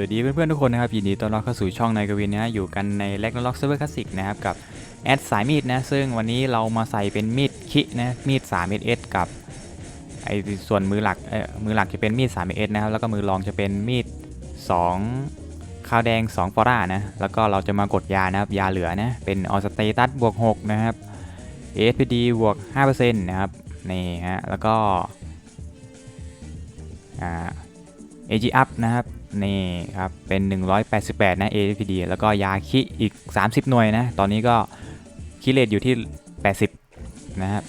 วัสดีเพื่อนๆทุกคนนะครับยินดีต้อนรับเข้าสู่ช่องนายกวินนะอยู่กันในแลกนล็อกเซเวอร์คลาสสิกนะครับกับแอดสายมีดนะซึ่งวันนี้เรามาใส่เป็นมีดคินะมีด3 s กับไอส่วนมือหลักเออมือหลักจะเป็นมีด3 s นะครับแล้วก็มือรองจะเป็นมีด2ข้าวแดง2ฟอร่านะแล้วก็เราจะมากดยานะครับยาเหลือนะเป็นออสเตตัสบวก6นะครับ ASPD บวก5%นะครับนี่ฮะแล้วก็อ่า AG up นะครับนี่ครับเป็น 188 นะ APD แล้วก็ยาคิอีก 30 หน่วยนะ ตอนนี้ก็คิเลตอยู่ที่ 80 นะครับ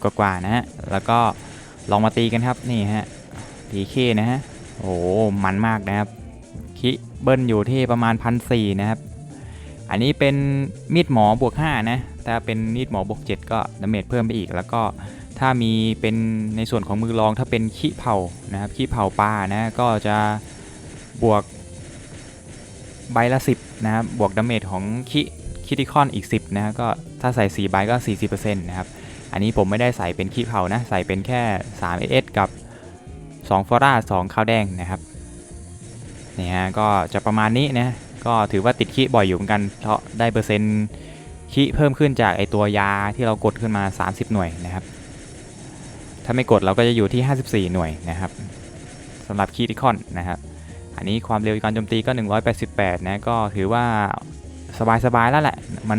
80 กว่าๆนะฮะ แล้วก็ลองมาตีกันครับนี่ฮะตีเคนะฮะโอ้โหมันมากนะครับ คิเบิ้ลอยู่ที่ประมาณ1,400นะครับ อันนี้เป็นมีดหมอบวก 5 นะ ถ้าเป็นมีดหมอบวก 7 ก็ดาเมจเพิ่มไปอีกแล้วก็ ถ้ามีเป็นในส่วนของมือรองถ้าเป็นขี้เผานะครับขี้เผาปลานะก็จะบวกใบละ 10 นะครับ บวกดาเมจของคิคิติคอนอีก 10 นะก็ถ้าใส่ 4 ใบก็ 40%นะครับ อันนี้ผมไม่ได้ใส่เป็นขี้เผานะ ใส่เป็นแค่ 3 s กับ 2 ฟอร่า 2 ข้าวแดงนะครับนี่ฮะก็จะประมาณนี้นะ ก็ถือว่าติดขี้บ่อยอยู่เหมือนกัน เพราะได้เปอร์เซ็นต์ขี้เพิ่มขึ้นจากไอตัวยาที่เรากดขึ้นมา 30 หน่วยนะครับ ถ้าไม่กดเราก็จะอยู่ที่ 54 หน่วยนะครับสำหรับคีติคอนนะครับอันนี้ความเร็วการโจมตีก็ 188 นะก็ถือว่าสบายๆแล้วแหละ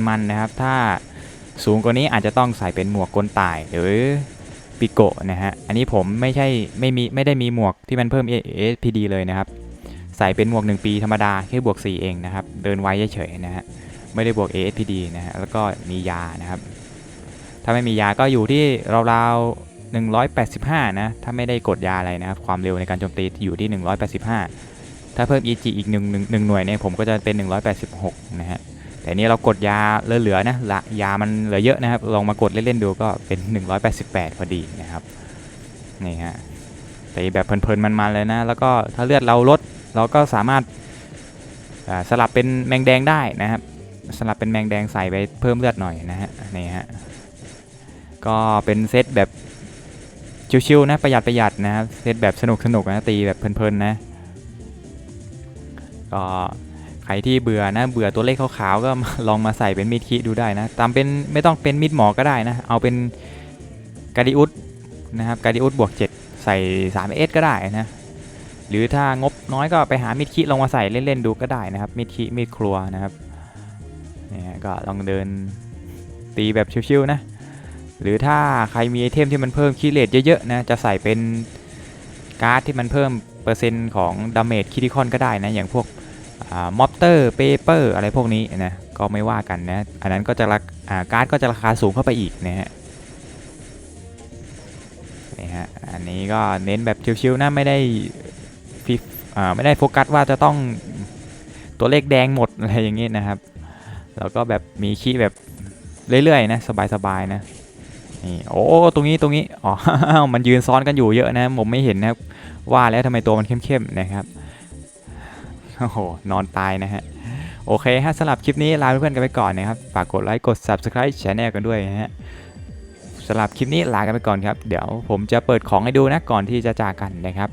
มันๆนะครับ ถ้าสูงกว่านี้อาจจะต้องใส่เป็นหมวกกลตายหรือปิโกะนะฮะอันนี้ผมไม่ใช่ไม่มีไม่ได้มีหมวกที่มันเพิ่ม ASPD เลยนะครับ ใส่เป็นหมวก 1 ปีธรรมดาแค่บวก 4 เองนะครับ เดินไวเฉยๆนะฮะไม่ได้บวก ASPD นะฮะแล้วก็มียานะครับ ถ้าไม่มียาก็อยู่ที่ราวๆ 185 นะ ถ้าไม่ได้กดยาอะไรนะครับ ความเร็วในการโจมตีอยู่ที่ 185 ถ้าเพิ่ม EG อีก1 1 1หน่วยเนี่ยผมก็จะเป็น 186 นะฮะ แต่นี้เรากดยาเหลือๆนะละยามันเหลือเยอะนะครับ ลองมากดเล่นๆดูก็เป็น 188 พอดีนะครับ นี่ฮะ แต่แบบเพลินๆมันๆเลยนะ แล้วก็ถ้าเลือดเราลดเราก็สามารถสลับเป็นแมงแดงได้นะครับ สลับเป็นแมงแดงใส่ไปเพิ่มเลือดหน่อยนะฮะ นี่ฮะ ก็เป็นเซตแบบ ชิวๆนะประหยัดประหยัดนะครับเซตแบบสนุกสนุกนะตีแบบเพลินๆนะก็ใครที่เบื่อนะเบื่อตัวเลขขาวๆก็ลองมาใส่เป็นมีดคิดูได้นะตามเป็นไม่ต้องเป็นมีดหมอก็ได้นะเอาเป็นการดิอุสนะครับการดิอุสบวก7ใส่3เอสก็ได้นะหรือถ้างบน้อยก็ไปหามีดคิลองมาใส่เล่นๆดูก็ได้นะครับมีดคิมีดครัวนะครับนี่ฮะก็ลองเดินตีแบบชิวๆนะ หรือถ้าใครมีไอเทมที่มันเพิ่มคีย์เลทเยอะๆนะจะใส่เป็นการ์ดที่มันเพิ่มเปอร์เซ็นต์ของดาเมจคิติคอนก็ได้นะอย่างพวกมอปเตอร์เปเปอร์อะไรพวกนี้นะก็ไม่ว่ากันนะอันนั้นก็จะราอ่าการ์ดก็จะราคาสูงเข้าไปอีกนะฮะนี่ฮะอันนี้ก็เน้นแบบชิวๆนะไม่ได้ฟิไม่ได้โฟกัสว่าจะต้องตัวเลขแดงหมดอะไรอย่างงี้นะครับ แล้วก็แบบมีคีแบบเรื่อยๆนะสบายๆนะ นี่โอ้ตรงนี้ตรงนี้อ๋อมันยืนซ้อนกันอยู่เยอะนะผมไม่เห็นนะครับว่าแล้วทำไมตัวมันเข้มๆนะครับโอ้โหนอนตายนะฮะโอเคฮะสำหรับคลิปนี้ลาเพื่อนๆกันไปก่อนนะครับฝากกดไลค์กด subscribe channel กันด้วยนะฮะสำหรับคลิปนี้ลากันไปก่อนครับ เดี๋ยวผมจะเปิดของให้ดูนะก่อนที่จะจากกันนะครับ